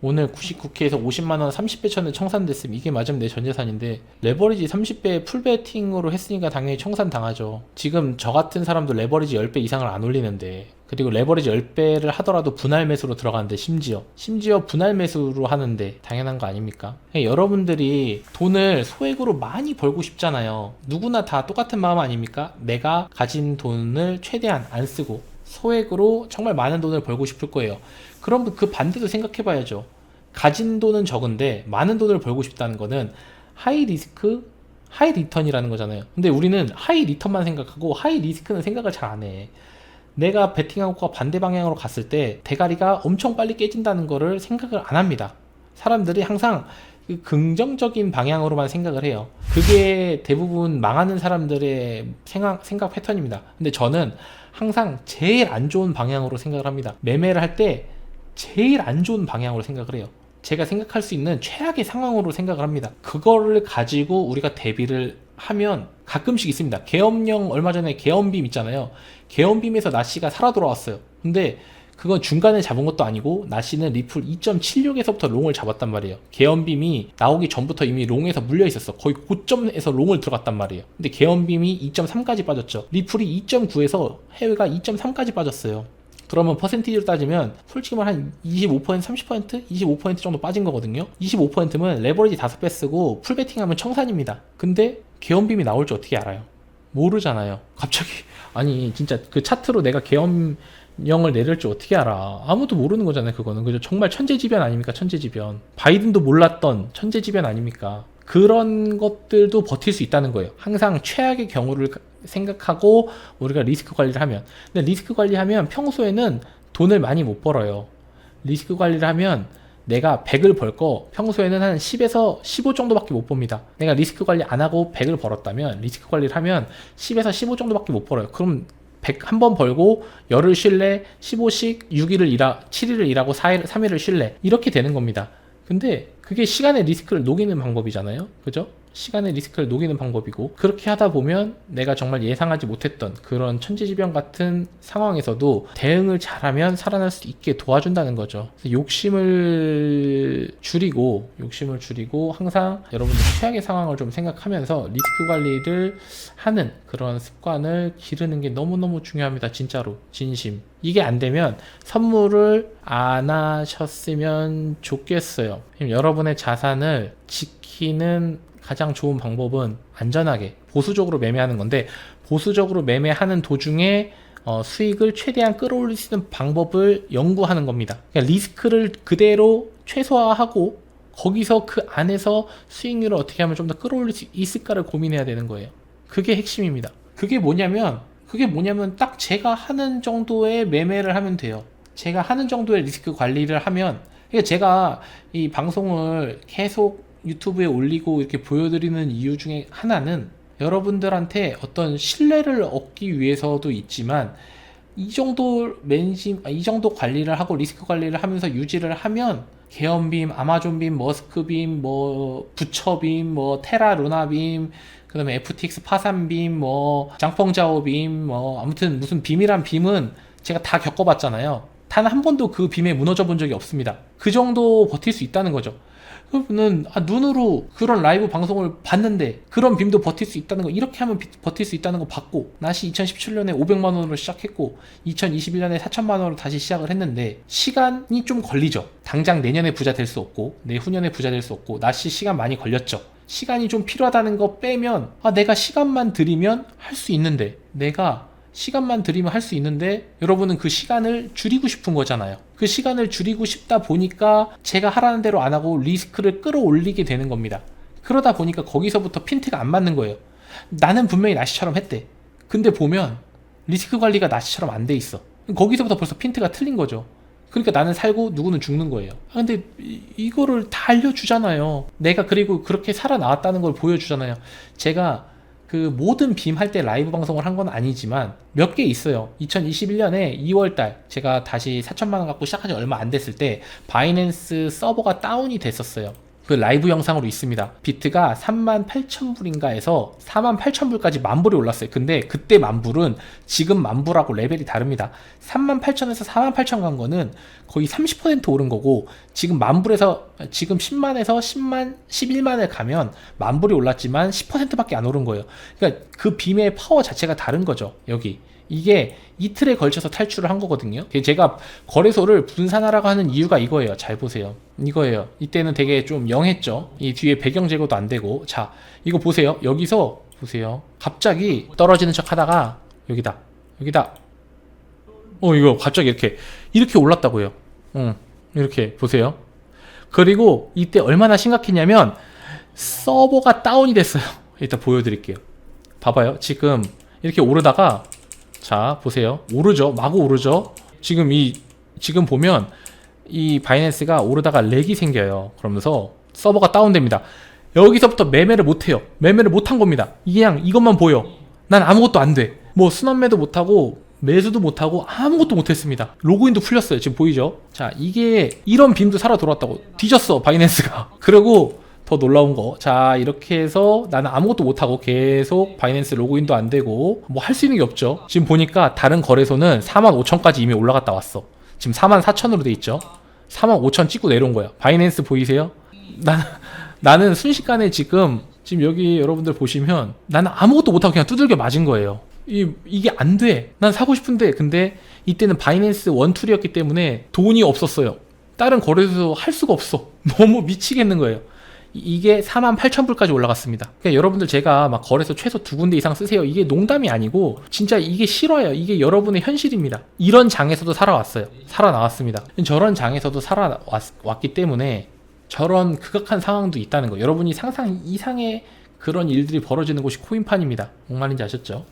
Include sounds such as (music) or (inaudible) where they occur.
오늘 99K에서 50만원 30배 쳤는데 청산됐으면 이게 맞으면 내 전재산인데 레버리지 30배 풀베팅으로 했으니까 당연히 청산 당하죠. 지금 저 같은 사람도 레버리지 10배 이상을 안 올리는데 그리고 레버리지 10배를 하더라도 분할 매수로 들어가는데 심지어 심지어 분할 매수로 하는데 당연한 거 아닙니까? 그러니까 여러분들이 돈을 소액으로 많이 벌고 싶잖아요. 누구나 다 똑같은 마음 아닙니까? 내가 가진 돈을 최대한 안 쓰고 소액으로 정말 많은 돈을 벌고 싶을 거예요 그럼 그 반대도 생각해 봐야죠. 가진 돈은 적은데 많은 돈을 벌고 싶다는 거는 하이 리스크, 하이 리턴이라는 거잖아요. 근데 우리는 하이 리턴만 생각하고 하이 리스크는 생각을 잘 안 해. 내가 베팅하고 반대 방향으로 갔을 때 대가리가 엄청 빨리 깨진다는 거를 생각을 안 합니다. 사람들이 항상 그 긍정적인 방향으로만 생각을 해요. 그게 대부분 망하는 사람들의 생각, 생각 패턴입니다. 근데 저는 항상 제일 안 좋은 방향으로 생각을 합니다. 매매를 할 때 제일 안 좋은 방향으로 생각을 해요. 제가 생각할 수 있는 최악의 상황으로 생각을 합니다. 그거를 가지고 우리가 대비를 하면 가끔씩 있습니다. 계엄령 얼마 전에 계엄빔 있잖아요. 계엄빔에서 나씨가 살아 돌아왔어요. 근데 그건 중간에 잡은 것도 아니고 나씨는 리플 2.76에서부터 롱을 잡았단 말이에요. 계엄빔이 나오기 전부터 이미 롱에서 물려 있었어. 거의 고점에서 롱을 들어갔단 말이에요. 근데 계엄빔이 2.3까지 빠졌죠. 리플이 2.9에서 해외가 2.3까지 빠졌어요. 그러면 퍼센티지로 따지면 솔직히 말한 25% 30% 25% 정도 빠진 거거든요. 25%면 레버리지 5배 쓰고 풀베팅하면 청산입니다. 근데 계엄빔이 나올 줄 어떻게 알아요? 모르잖아요. 갑자기 아니 진짜 그 차트로 내가 계엄 령을 내릴 줄 어떻게 알아? 아무도 모르는 거잖아요. 그거는 그죠? 정말 천재지변 아닙니까? 천재지변. 바이든도 몰랐던 천재지변 아닙니까? 그런 것들도 버틸 수 있다는 거예요. 항상 최악의 경우를 생각하고 우리가 리스크 관리를 하면. 근데 리스크 관리하면 평소에는 돈을 많이 못 벌어요. 리스크 관리를 하면 내가 100을 벌 거 평소에는 한 10에서 15 정도밖에 못 봅니다. 내가 리스크 관리 안 하고 100을 벌었다면 리스크 관리를 하면 10에서 15 정도밖에 못 벌어요. 그럼 100한번 벌고 열흘 쉴래 15씩 6일을 일하 7일을 일하고 4일 3일을 쉴래 이렇게 되는 겁니다. 근데 그게 시간의 리스크를 녹이는 방법이잖아요. 그죠? 시간의 리스크를 녹이는 방법이고 그렇게 하다 보면 내가 정말 예상하지 못했던 그런 천재지변 같은 상황에서도 대응을 잘하면 살아날 수 있게 도와준다는 거죠. 그래서 욕심을 줄이고 욕심을 줄이고 항상 여러분들 최악의 상황을 좀 생각하면서 리스크 관리를 하는 그런 습관을 기르는 게 너무너무 중요합니다. 진짜로 진심. 이게 안 되면 선물을 안 하셨으면 좋겠어요. 여러분의 자산을 지키는 가장 좋은 방법은 안전하게 보수적으로 매매하는 건데 보수적으로 매매하는 도중에 어, 수익을 최대한 끌어올릴 수 있는 방법을 연구하는 겁니다. 그러니까 리스크를 그대로 최소화하고 거기서 그 안에서 수익률을 어떻게 하면 좀 더 끌어올릴 수 있을까를 고민해야 되는 거예요. 그게 핵심입니다. 그게 뭐냐면 그게 뭐냐면 딱 제가 하는 정도의 매매를 하면 돼요. 제가 하는 정도의 리스크 관리를 하면 그러니까 제가 이 방송을 계속 유튜브에 올리고 이렇게 보여드리는 이유 중에 하나는 여러분들한테 어떤 신뢰를 얻기 위해서도 있지만 이 정도 맨심, 아, 이 정도 관리를 하고 리스크 관리를 하면서 유지를 하면 개연빔, 아마존빔, 머스크빔, 뭐 부처빔, 뭐 테라 루나빔, 그다음에 FTX 파산빔, 뭐 장펑자오빔, 뭐 아무튼 무슨 빔이란 빔은 제가 다 겪어봤잖아요. 단 한 번도 그 빔에 무너져 본 적이 없습니다. 그 정도 버틸 수 있다는 거죠. 그러면은 아, 눈으로 그런 라이브 방송을 봤는데 그런 빔도 버틸 수 있다는 거 이렇게 하면 비- 버틸 수 있다는 거 봤고 나시 2017년에 500만 원으로 시작했고 2021년에 4천만 원으로 다시 시작을 했는데 시간이 좀 걸리죠. 당장 내년에 부자 될 수 없고 내후년에 부자 될 수 없고 나시 시간 많이 걸렸죠. 시간이 좀 필요하다는 거 빼면 아 내가 시간만 들이면 할 수 있는데 내가 시간만 들이면 할 수 있는데 여러분은 그 시간을 줄이고 싶은 거잖아요. 그 시간을 줄이고 싶다 보니까 제가 하라는 대로 안 하고 리스크를 끌어올리게 되는 겁니다. 그러다 보니까 거기서부터 핀트가 안 맞는 거예요. 나는 분명히 나시처럼 했대. 근데 보면 리스크 관리가 나시처럼 안 돼 있어. 거기서부터 벌써 핀트가 틀린 거죠. 그러니까 나는 살고 누구는 죽는 거예요. 아, 근데 이, 이거를 다 알려주잖아요. 내가 그리고 그렇게 살아나왔다는 걸 보여주잖아요. 제가 그 모든 빔 할 때 라이브 방송을 한 건 아니지만 몇 개 있어요. 2021년에 2월달 제가 다시 4천만 원 갖고 시작한 지 얼마 안 됐을 때 바이낸스 서버가 다운이 됐었어요. 그 라이브 영상으로 있습니다. 비트가 38,000불인가 해서 48,000불까지 만불이 올랐어요. 근데 그때 만불은 지금 만불하고 레벨이 다릅니다. 38,000에서 48,000 간 거는 거의 30% 오른 거고 지금 만불에서 지금 10만에서 10만 11만에 가면 만불이 올랐지만 10%밖에 안 오른 거예요. 그러니까 그 빔의 파워 자체가 다른 거죠. 여기. 이게 이틀에 걸쳐서 탈출을 한 거거든요. 제가 거래소를 분산하라고 하는 이유가 이거예요. 잘 보세요. 이거예요. 이때는 되게 좀 영했죠. 이 뒤에 배경 제거도 안 되고. 자, 이거 보세요. 여기서 보세요. 갑자기 떨어지는 척 하다가 여기다. 여기다. 어, 이거 갑자기 이렇게 이렇게 올랐다고요. 응. 이렇게 보세요. 그리고 이때 얼마나 심각했냐면 서버가 다운이 됐어요. (laughs) 일단 보여드릴게요. 봐봐요. 지금 이렇게 오르다가 자 보세요. 오르죠. 마구 오르죠. 지금 이 지금 보면 이 바이낸스가 오르다가 렉이 생겨요. 그러면서 서버가 다운됩니다. 여기서부터 매매를 못해요. 매매를 못한 겁니다. 그냥 이것만 보여. 난 아무것도 안 돼. 뭐 순환매도 못하고 매수도 못하고 아무것도 못했습니다. 로그인도 풀렸어요. 지금 보이죠? 자 이게 이런 빔도 살아 돌아왔다고 뒤졌어 바이낸스가. (laughs) 그리고 더 놀라운 거. 자, 이렇게 해서 나는 아무것도 못하고 계속 바이낸스 로그인도 안 되고 뭐 할 수 있는 게 없죠. 지금 보니까 다른 거래소는 4만 5천까지 이미 올라갔다 왔어. 지금 4만 4천으로 돼 있죠. 4만 5천 찍고 내려온 거야. 바이낸스 보이세요? 나, (laughs) 나는 순식간에 지금 지금 여기 여러분들 보시면 나는 아무것도 못하고 그냥 두들겨 맞은 거예요. 이, 이게 안 돼. 난 사고 싶은데 근데 이때는 바이낸스 원툴이었기 때문에 돈이 없었어요. 다른 거래소 할 수가 없어. (laughs) 너무 미치겠는 거예요. 이게 4만 8천 불까지 올라갔습니다. 그러니까 여러분들 제가 막 거래소 최소 두 군데 이상 쓰세요. 이게 농담이 아니고 진짜 이게 싫어요. 이게 여러분의 현실입니다. 이런 장에서도 살아왔어요. 살아나왔습니다. 저런 장에서도 살아왔기 때문에 저런 극악한 상황도 있다는 거. 여러분이 상상 이상의 그런 일들이 벌어지는 곳이 코인판입니다. 뭔 말인지 아셨죠?